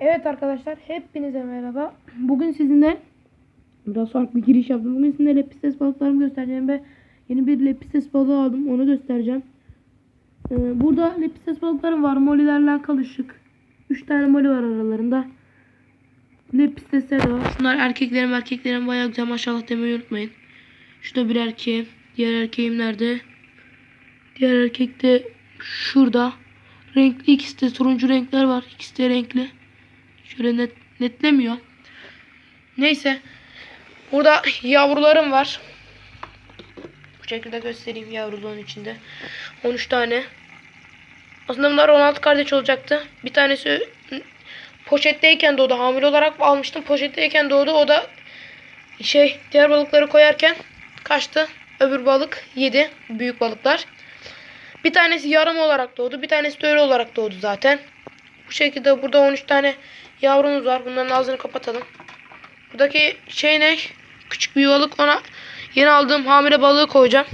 Evet arkadaşlar hepinize merhaba. Bugün sizinle biraz farklı bir giriş yaptım. Bugün sizinle lepistes balıklarımı göstereceğim ve yeni bir lepistes balığı aldım. Onu göstereceğim. Ee, burada lepistes balıklarım var. Molilerle kalışık. 3 tane moli var aralarında. Lepistesler de var. Şunlar erkeklerim erkeklerim bayağı güzel maşallah demeyi unutmayın. Şurada bir erkeğim. Diğer erkeğim nerede? Diğer erkek de şurada. Renkli ikisi de turuncu renkler var. İkisi de renkli. Şöyle net, netlemiyor. Neyse. Burada yavrularım var. Bu şekilde göstereyim yavruluğun içinde. 13 tane. Aslında bunlar 16 kardeş olacaktı. Bir tanesi poşetteyken doğdu. Hamile olarak almıştım. Poşetteyken doğdu. O da şey diğer balıkları koyarken kaçtı. Öbür balık yedi. Büyük balıklar. Bir tanesi yarım olarak doğdu. Bir tanesi de öyle olarak doğdu zaten. Bu şekilde burada 13 tane yavrumuz var. Bunların ağzını kapatalım. Buradaki şey ne? Küçük bir yuvalık ona yeni aldığım hamile balığı koyacağım.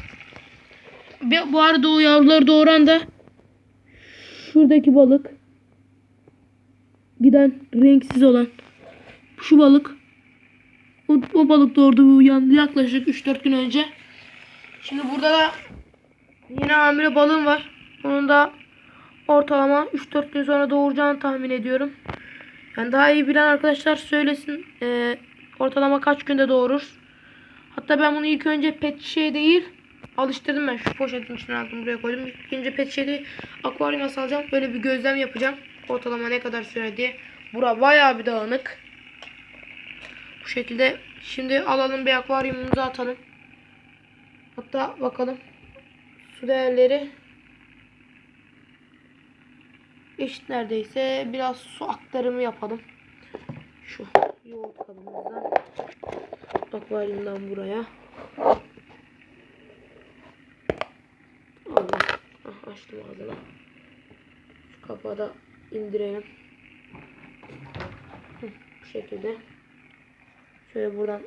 Bir, bu arada o yavruları doğuran da şuradaki balık. Giden renksiz olan. Şu balık. O, o balık doğurdu yaklaşık 3-4 gün önce. Şimdi burada da yine hamile balığım var. Onun da ortalama 3-4 gün sonra doğuracağını tahmin ediyorum. Yani daha iyi bilen arkadaşlar söylesin. Ee, ortalama kaç günde doğurur. Hatta ben bunu ilk önce pet şişeye değil alıştırdım ben. Şu poşetin içine aldım buraya koydum. İlk önce pet şişeye değil akvaryuma salacağım. Böyle bir gözlem yapacağım. Ortalama ne kadar süre diye. Bura bayağı bir dağınık. Bu şekilde şimdi alalım bir akvaryumumuzu atalım. Hatta bakalım su değerleri eşit neredeyse. Biraz su aktarımı yapalım. Şu yoğurt kabımızdan akvaryumdan buraya. Allah. Ah, açtım ağzını. Şu kapağı da indirelim. Hı, Bu şekilde. Şöyle buradan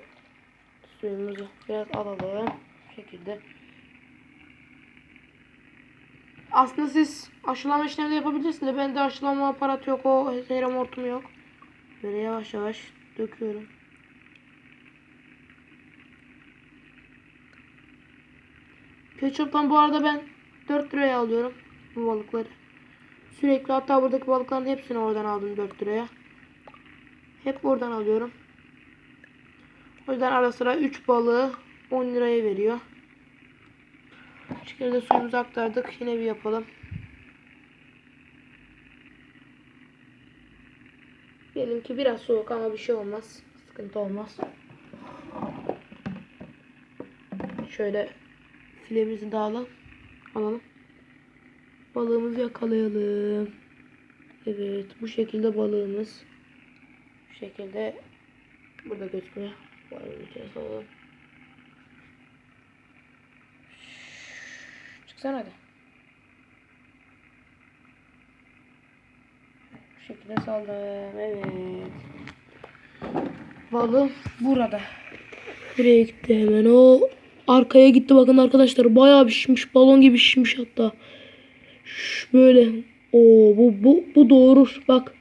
suyumuzu biraz alalım. Bu şekilde. Aslında siz aşılama işlemi de yapabilirsiniz. de Bende aşılama aparatı yok. O serum hortum yok. Böyle yavaş yavaş döküyorum. Ketçup'tan bu arada ben 4 liraya alıyorum bu balıkları. Sürekli hatta buradaki balıkların hepsini oradan aldım 4 liraya. Hep oradan alıyorum. O yüzden ara sıra 3 balığı 10 liraya veriyor. Bu şekilde suyumuzu aktardık. Yine bir yapalım. Diyelim ki biraz soğuk ama bir şey olmaz. Sıkıntı olmaz. Şöyle filemizi de alalım. Alalım. Balığımızı yakalayalım. Evet bu şekilde balığımız. Bu şekilde burada gözüküyor. Balığın içine Çıksana hadi. Bu şekilde saldım. Evet. Balım burada. Buraya gitti hemen o. Arkaya gitti bakın arkadaşlar. Bayağı bir şişmiş. Balon gibi şişmiş hatta. Şş, böyle. Oo bu bu bu doğurur. Bak.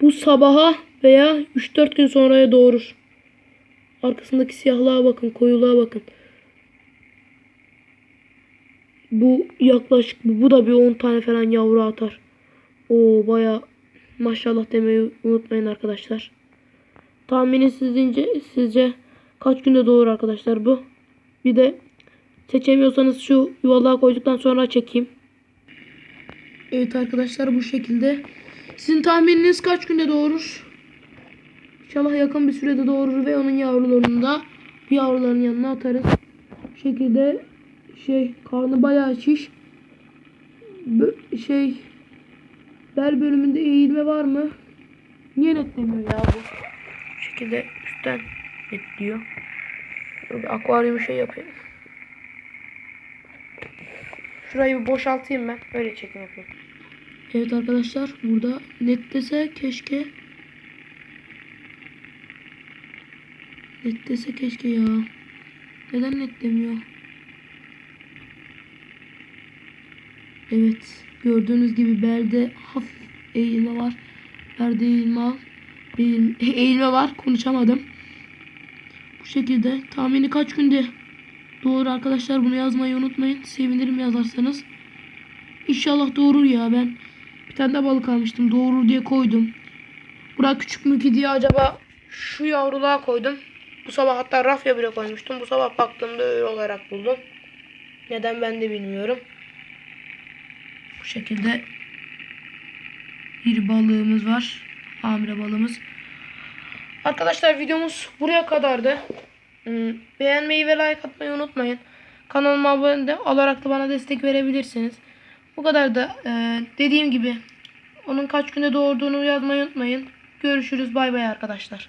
Bu sabaha veya 3-4 gün sonraya doğurur. Arkasındaki siyahlığa bakın, koyuluğa bakın. Bu yaklaşık bu, da bir 10 tane falan yavru atar. Oo baya maşallah demeyi unutmayın arkadaşlar. Tahmini sizce, sizce kaç günde doğur arkadaşlar bu? Bir de seçemiyorsanız şu yuvalığa koyduktan sonra çekeyim. Evet arkadaşlar bu şekilde. Sizin tahmininiz kaç günde doğurur? İnşallah yakın bir sürede doğurur ve onun yavrularını da yavruların yanına atarız. Bu şekilde şey karnı bayağı şiş. Bö- şey bel bölümünde eğilme var mı? Niye netlemiyor ya bu? Bu şekilde üstten netliyor. Böyle akvaryum şey yapayım. Şurayı bir boşaltayım ben. Öyle çekim yapayım. Evet arkadaşlar burada netlese keşke. Netlese keşke ya. Neden netlemiyor? Evet. Gördüğünüz gibi belde hafif eğilme var. Nerede eğilme? Eğilme, eğilme var. Konuşamadım. Bu şekilde. Tahmini kaç günde doğru arkadaşlar bunu yazmayı unutmayın. Sevinirim yazarsanız. İnşallah doğurur ya ben. Bir tane de balık almıştım. Doğurur diye koydum. Burak küçük mü ki diye acaba şu yavruluğa koydum. Bu sabah hatta rafya bile koymuştum. Bu sabah baktığımda öyle olarak buldum. Neden ben de bilmiyorum. Şekilde bir balığımız var. Hamile balığımız. Arkadaşlar videomuz buraya kadardı. Hmm, Beğenmeyi ve like atmayı unutmayın. Kanalıma abone de olarak da bana destek verebilirsiniz. Bu kadar da e, dediğim gibi onun kaç günde doğurduğunu yazmayı unutmayın. Görüşürüz bay bay arkadaşlar.